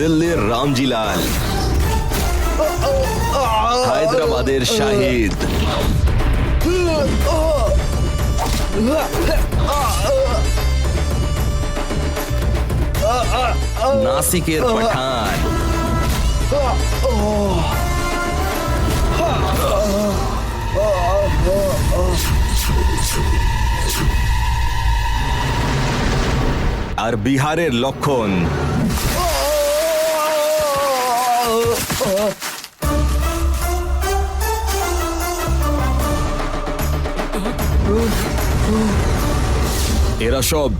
রামজিলাল। হায়দ্রাবাদের শাহিদ। নাসিকের পাঠান। আর বিহারের লক্ষণ। এরা সব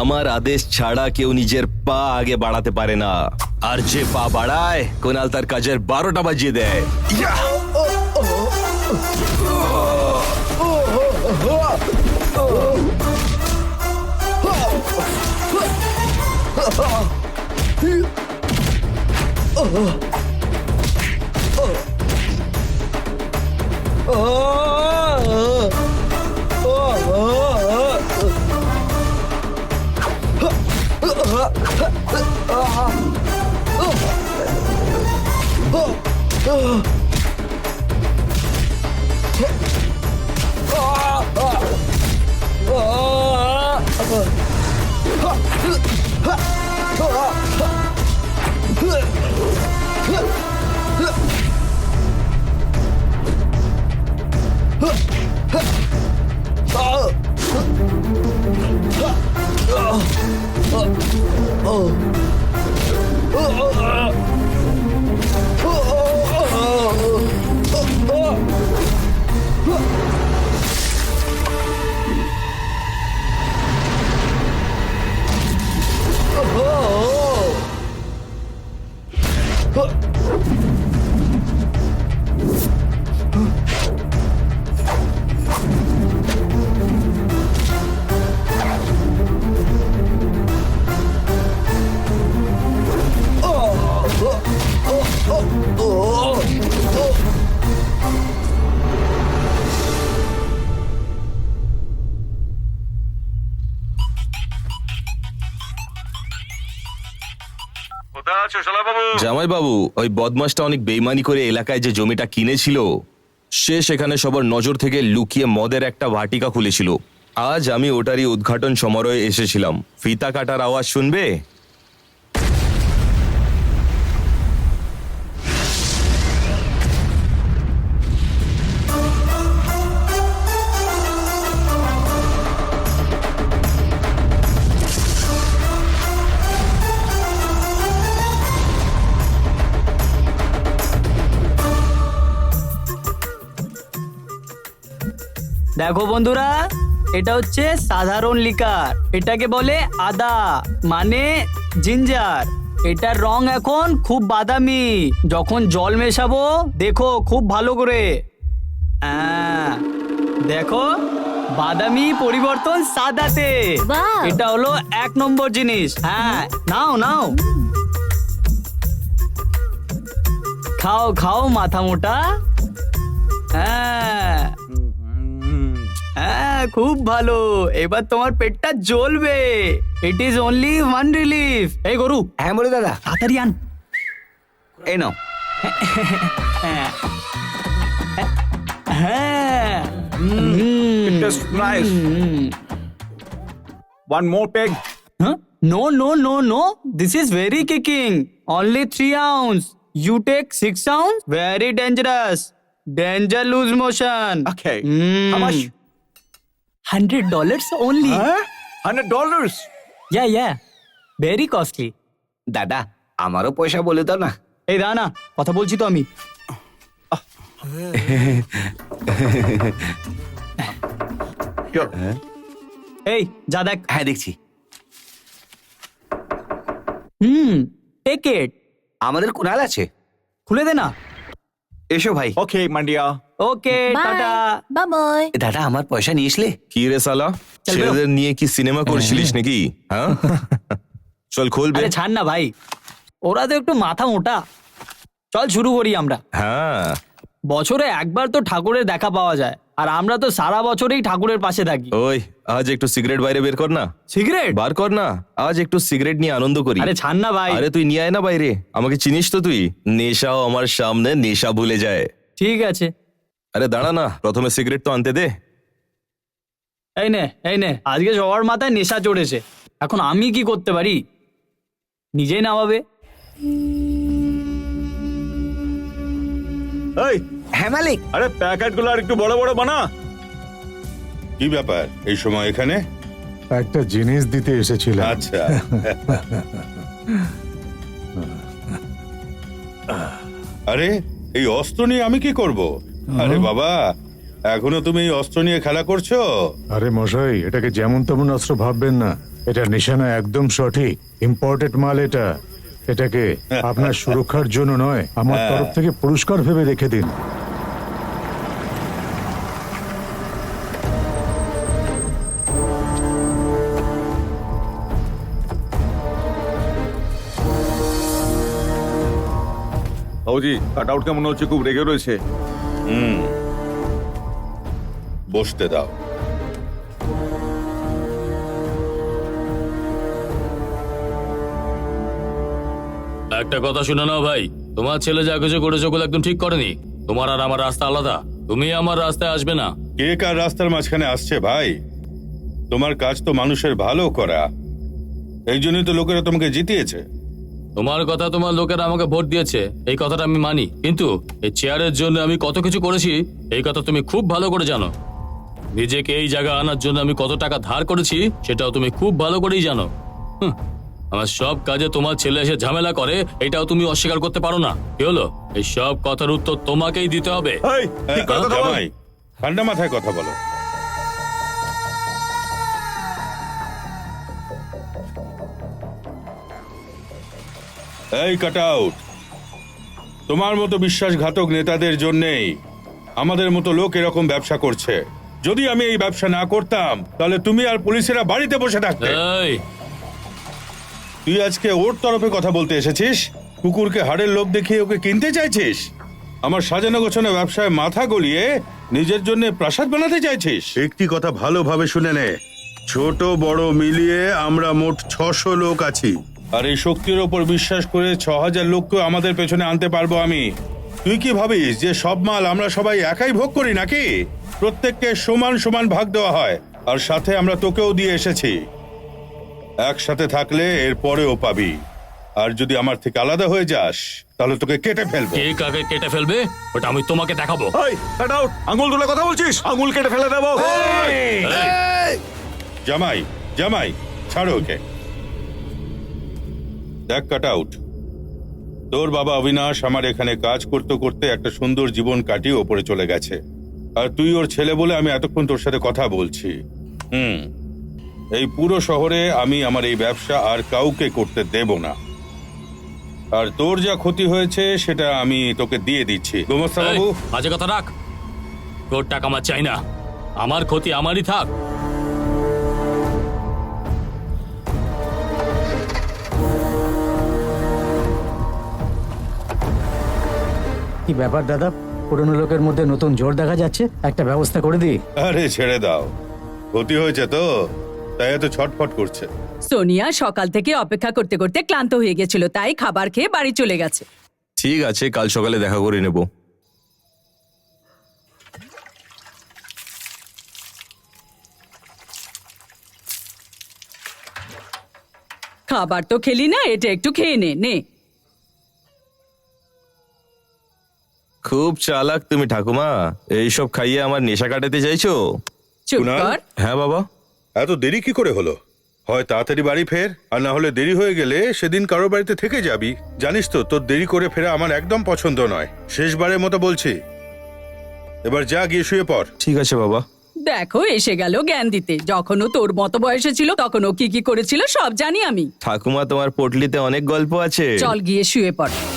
আমার আদেশ ছাড়া কেউ নিজের পা আগে বাড়াতে পারে না। আর যে পা বাড়ায়, কোনাল তার কাজের বারোটা বাজিয়ে দেয়। 啊！জামাই বাবু ওই বদমাসটা অনেক বেইমানি করে এলাকায় যে জমিটা কিনেছিল, সে সেখানে সবার নজর থেকে লুকিয়ে মদের একটা ভাটিকা খুলেছিল। আজ আমি ওটারই উদ্ঘাটন সমারোহে এসেছিলাম। ফিতা কাটার আওয়াজ শুনবে? দেখো বন্ধুরা এটা হচ্ছে সাধারণ লিকার। এটাকে বলে আদা মানে জিঞ্জার। এটার রং এখন খুব বাদামি। যখন জল মেশাবো দেখো খুব ভালো করে। আহ, দেখো বাদামি পরিবর্তন সাদাতে! এটা হলো এক নম্বর জিনিস। হ্যাঁ নাও নাও। খাও খাও মাথা মোটা হ্যাঁ হ্যাঁ খুব ভালো এবার তোমার পেটটা জ্বলবে it is only one relief এই গরু হ্যাঁ বলে দাদা তাড়াতাড়ি আন এই নাও হ্যাঁ হ্যাঁ হুম, Just nice. Hmm. One more peg. Huh? No, no, no, no. This is very kicking. Only three ounce. You take six ounce. Very dangerous. Danger lose motion. Okay. Hmm. How much? Hundred dollars only. Huh? Hundred dollars. Yeah, yeah. Very costly. দাদা আমারও পয়সা বলে দাও না এই দাঁড়া না কথা বলছি তো আমি এই যা দেখ হ্যাঁ দেখছি হুম টেক ইট আমাদের কুনাল আছে খুলে দে না এসো ভাই Okay, Mandia. Okay tata bye bye দাদা আমার পয়সা নিয়ে আসলে কি রে সালা? ছেলেদের নিয়ে কি সিনেমা করছিলিস নাকি? হ্যাঁ? চল খুলবে আরে ছাড় না ভাই। ওরা তো একটু মাথা মোটা। চল শুরু করি আমরা। হ্যাঁ। বছরে একবার তো ঠাকুরের দেখা পাওয়া যায় আর আমরা তো সারা বছরেই ঠাকুরের পাশে থাকি। ওই আজ একটু সিগারেট বাইরে বের কর না। সিগারেট? বার কর না। আজ একটু সিগারেট নিয়ে আনন্দ করি। আরে ছাড় না ভাই। আরে তুই নিয়ে আয় না বাইরে। আমাকে চিনিস তো তুই? নেশাও আমার সামনে নেশা ভুলে যায়। ঠিক আছে। আরে দাঁড়া না প্রথমে সিগারেট তো আনতে দে। এই নে এই নে আজকে সবার মাথায় নেশা চড়েছে। এখন আমি কি করতে পারি? নিজেই নামাবে। এই হ্যাঁ মালিক। আরে প্যাকেটগুলো আর একটু বড় বড় বানা। কি ব্যাপার এই সময় এখানে? একটা জিনিস দিতে এসেছিলাম। আচ্ছা। আরে এই অস্ত্র নিয়ে আমি কি করব? আরে বাবা এখনও তুমি এই অস্ত্র নিয়ে খেলা করছ? আরে মশাই এটাকে যেমন তেমন অস্ত্র ভাববেন না। এটা নিশানা একদম সঠিক। ইম্পোর্টেড মাল এটা। এটাকে আপনার সুরক্ষার জন্য নয় আমার তরফ থেকে পুরস্কার ভেবে রেখে দিন। বাবুজি কাট আউট কেমন হচ্ছে? খুব রেগে রয়েছে। হুম। বসতে দাও। একটা কথা শুনে নাও ভাই তোমার ছেলে যা কিছু করেছে ওগুলো একদম ঠিক করেনি। তোমার আর আমার রাস্তা আলাদা। তুমি আমার রাস্তায় আসবে না। কে কার রাস্তার মাঝখানে আসছে ভাই? তোমার কাজ তো মানুষের ভালো করা। এই জন্যই তো লোকেরা তোমাকে জিতিয়েছে। তোমার কথা তোমার লোকেরা আমাকে ভোট দিয়েছে এই কথাটা আমি মানি। কিন্তু এই চেয়ারের জন্য আমি কত কিছু করেছি এই কথা তুমি খুব ভালো করে জানো। নিজেকে এই জায়গা আনার জন্য আমি কত টাকা ধার করেছি সেটাও তুমি খুব ভালো করেই জানো। আমার সব কাজে তোমার ছেলে এসে ঝামেলা করে এটাও তুমি অস্বীকার করতে পারো না। কি হলো? এই সব কথার উত্তর তোমাকেই দিতে হবে। বল। জামাই ঠান্ডা মাথায় কথা বলো। এই কাট আউট তোমার মতো বিশ্বাসঘাতক নেতাদের জন্যেই আমাদের মতো লোক এরকম ব্যবসা করছে। যদি আমি এই ব্যবসা না করতাম তাহলে তুমি আর পুলিশেরা বাড়িতে বসে থাকতে। এই। তুই আজকে ওর তরফে কথা বলতে এসেছিস? কুকুরকে হাড়ের লোভ দেখিয়ে ওকে কিনতে চাইছিস? আমার সাজানো গোছানো ব্যবসায় মাথা গলিয়ে নিজের জন্য প্রাসাদ বানাতে চাইছিস? একটি কথা ভালোভাবে শুনে নে। ছোট বড় মিলিয়ে আমরা মোট ছশো লোক আছি। আর এই শক্তির ওপর বিশ্বাস করে ছ হাজার লোককে আমাদের পেছনে আনতে পারব আমি। তুই কি ভাবিস যে সব মাল আমরা সবাই একাই ভোগ করি নাকি? প্রত্যেককে সমান সমান ভাগ দেওয়া হয় আর সাথে আমরা তোকেও দিয়ে এসেছি। একসাথে থাকলে এর পরেও পাবি। আর যদি আমার থেকে আলাদা হয়ে যাস তাহলে তোকে কেটে ফেলব। কে কাকে কেটে ফেলবে ওটা আমি তোমাকে দেখাবো। এই কাট আউট আঙুল তুলে কথা বলছিস? আঙুল কেটে ফেলে দেবো। জামাই জামাই ছাড়ো ওকে। দেখ কাট আউট তোর বাবা অবিনাশ আমার এখানে কাজ করতে করতে একটা সুন্দর জীবন কাটিয়ে ওপরে চলে গেছে। আর তুই ওর ছেলে বলে আমি এতক্ষণ তোর সাথে কথা বলছি। হুম। এই পুরো শহরে আমি আমার এই ব্যবসা আর কাউকে করতে দেব না। আর তোর যা ক্ষতি হয়েছে সেটা আমি তোকে দিয়ে দিচ্ছি। গোমস্তা বাবু। বাজে কথা রাখ। তোর টাকা আমার চাই না। আমার ক্ষতি আমারই থাক। কি ব্যাপার দাদা? পুরনো লোকের মধ্যে নতুন জোর দেখা যাচ্ছে। একটা ব্যবস্থা করে দিই। আরে ছেড়ে দাও। ক্ষতি হয়েছে তো। তাই এত ছটফট করছে। সোনিয়া সকাল থেকে অপেক্ষা করতে করতে ক্লান্ত হয়ে গেছিল তাই খাবার খেয়ে বাড়ি চলে গেছে। ঠিক আছে কাল সকালে দেখা করে নেব। খাবার তো খেলি না এটা একটু খেয়ে নে নে। খুব চালাক তুমি ঠাকুমা। এইসব খাইয়ে আমার নেশা কাটাতে চাইছো? চুপ কুনাল? কর। হ্যাঁ বাবা। এত দেরি কি করে হলো? হয় তাড়াতাড়ি বাড়ি ফের আর না হলে দেরি হয়ে গেলে সেদিন কারও বাড়িতে থেকে যাবি। জানিস তো তোর দেরি করে ফেরা আমার একদম পছন্দ নয়। শেষবারের মতো বলছি। এবার যা গিয়ে শুয়ে পড়। ঠিক আছে বাবা। দেখো এসে গেল জ্ঞান দিতে। যখন ও তোর মতো বয়সে ছিল তখন ও কি কি করেছিল সব জানি আমি। ঠাকুমা তোমার পটলিতে অনেক গল্প আছে। চল গিয়ে শুয়ে পড়।